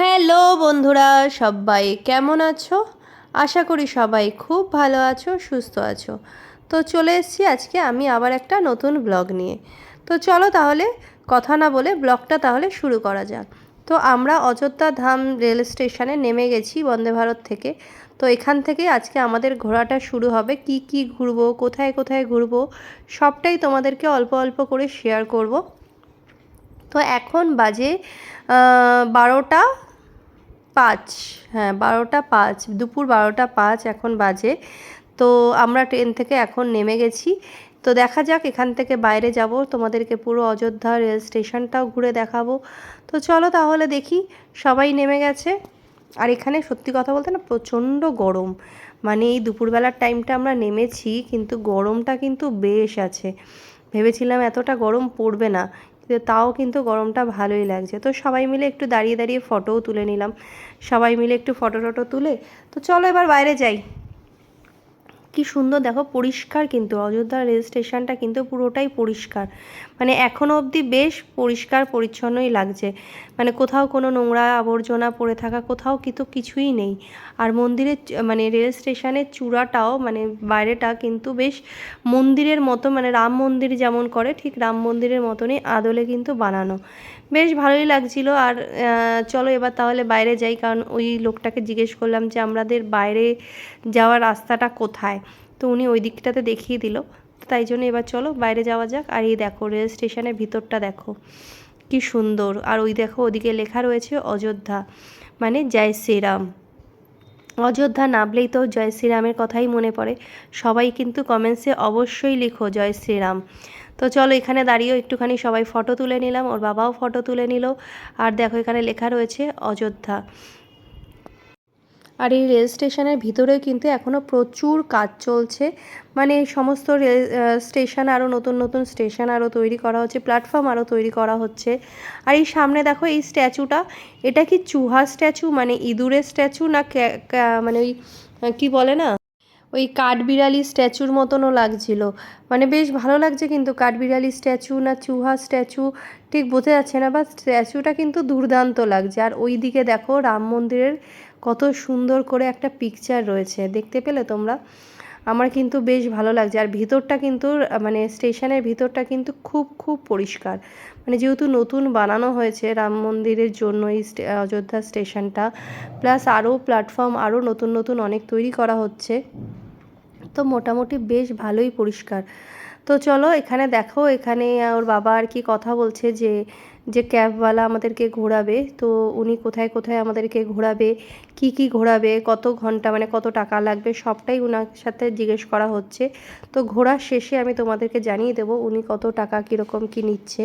Hello বন্ধুরা, সবাই কেমন আছো? আশা করি সবাই খুব ভালো আছো, সুস্থ আছো। তো চলে এসেছি আজকে আমি আবার একটা নতুন ব্লগ নিয়ে। তো চলো তাহলে কথা না বলে ব্লগটা তাহলে শুরু করা যাক। তো আমরা অযোধ্যা ধাম রেল স্টেশনে নেমে গেছি বন্দে ভারত থেকে। তো এখান থেকে আজকে আমাদের ঘোরাটা শুরু হবে। কি কি ঘুরবো, কোথায় কোথায় ঘুরবো, সবটাই তোমাদেরকে অল্প অল্প করে শেয়ার করব। তো এখন বাজে বারোটা পাঁচ হ্যাঁ বারোটা পাঁচ, দুপুর বারোটা পাঁচ এখন বাজে। তো আমরা ট্রেন থেকে এখন নেমে গেছি। তো দেখা যাক, এখান থেকে বাইরে যাব। তোমাদেরকে পুরো অযোধ্যা রেল স্টেশনটাও ঘুরে দেখাবো। তো চলো তাহলে দেখি, সবাই নেমে গেছে। আর এখানে সত্যি কথা বলতে না প্রচণ্ড গরম। মানে এই দুপুরবেলার টাইমটা আমরা নেমেছি, কিন্তু গরমটা কিন্তু বেশ আছে। ভেবেছিলাম এতটা গরম পড়বে না। তাও কিন্তু গরমটা ভালোই লাগছে। তো সবাই মিলে একটু দাঁড়িয়ে দাঁড়িয়ে ফটোও তুলে নিলাম। সবাই মিলে একটু ফটো টটো তুলে। তো চলো এবার বাইরে যাই। কি সুন্দর, দেখো পরিষ্কার কিন্তু, অযোধ্যা রেল স্টেশনটা কিন্তু পুরোটাই পরিষ্কার। মানে এখনও অবধি বেশ পরিষ্কার পরিচ্ছন্নই লাগছে। মানে কোথাও কোনো নোংরা আবর্জনা পড়ে থাকা, কোথাও কিন্তু কিছুই নেই। আর মন্দিরের মানে রেল স্টেশনের চূড়াটাও মানে বাইরেটা কিন্তু বেশ মন্দিরের মতো মানে রাম মন্দির যেমন করে, ঠিক রাম মন্দিরের মতনই আদলে কিন্তু বানানো। বেশ ভালোই লাগছিল। আর চলো এবার তাহলে বাইরে যাই, কারণ ওই লোকটাকে জিজ্ঞেস করলাম যে, আমাদের বাইরে যাওয়ার রাস্তাটা কোথায়? তো উনি ওই দিকটাতে দেখিয়ে দিল। তাই জন্য এবার চলো বাইরে যাওয়া যাক। আর এই দেখো, রেল স্টেশনের ভিতরটা দেখো, কি সুন্দর। আর ওই দেখো, ওদিকে লেখা রয়েছে অযোধ্যা মানে জয় শ্রীরাম। অযোধ্যা নামলেই তো জয় শ্রীরামের কথাই মনে পড়ে। সবাই কিন্তু কমেন্টসে অবশ্যই লিখো, জয় শ্রীরাম। তো চলো এখানে দাঁড়িয়েও একটুখানি সবাই ফটো তুলে নিলাম। ওর বাবাও ফটো তুলে নিল। আর দেখো এখানে লেখা রয়েছে অযোধ্যা। আর এই রেল স্টেশনের ভিতরেও কিন্তু এখনও প্রচুর কাজ চলছে। মানে সমস্ত রেল স্টেশন আরও নতুন নতুন স্টেশন আরও তৈরি করা হচ্ছে প্ল্যাটফর্ম আরও তৈরি করা হচ্ছে। আর এই সামনে দেখো এই স্ট্যাচুটা, এটা কি চুহা স্ট্যাচু? মানে ইঁদুরের স্ট্যাচু না মানে ওই কি বলে না? ওই কাঠবিড়ালি স্ট্যাচুর মতনও লাগছিল। মানে বেশ ভালো লাগছে কিন্তু কাঠবিড়ালি স্ট্যাচু না চুহা স্ট্যাচু, ঠিক বোঝা যাচ্ছে না বা স্ট্যাচুটা কিন্তু দুর্দান্ত লাগছে। আর ওই দিকে দেখো রাম মন্দিরের কত সুন্দর করে একটা পিকচার রয়েছে। দেখতে পেলে তোমরা? আমার কিন্তু বেশ ভালো লাগছে। আর ভিতরটা কিন্তু মানে স্টেশনের ভিতরটা কিন্তু খুব খুব পরিষ্কার। মানে যেহেতু নতুন বানানো হয়েছে রাম মন্দিরের জন্য এই অযোধ্যা স্টেশনটা, প্লাস আরও প্ল্যাটফর্ম আরও নতুন নতুন অনেক তৈরি করা হচ্ছে, তো মোটামুটি বেশ ভালোই পরিষ্কার। তো চলো এখানে দেখো, এখানে ওর বাবা আর কি কথা বলছে যে যে ক্যাবওয়ালা আমাদেরকে ঘোরাবে, তো উনি কোথায় কোথায় আমাদেরকে ঘোরাবে, কি কি ঘোরাবে, কত ঘণ্টা মানে কত টাকা লাগবে, সবটাই ওনার সাথে জিজ্ঞেস করা হচ্ছে। তো ঘোরার শেষে আমি তোমাদেরকে জানিয়ে দেবো উনি কত টাকা, কীরকম, কি নিচ্ছে।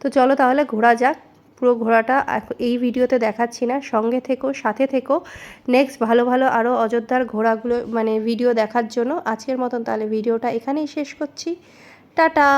তো চলো তাহলে ঘোরা যাক, পুরো ঘোরাটা এই ভিডিওতে দেখাচ্ছি না, সঙ্গে থেকো, সাথে থেকো। নেক্সট ভালো ভালো আরও অযোধ্যার ঘোরাগুলো মানে ভিডিও দেখার জন্য আজকের মতন তাহলে ভিডিওটা এখানেই শেষ করছি। টাটা!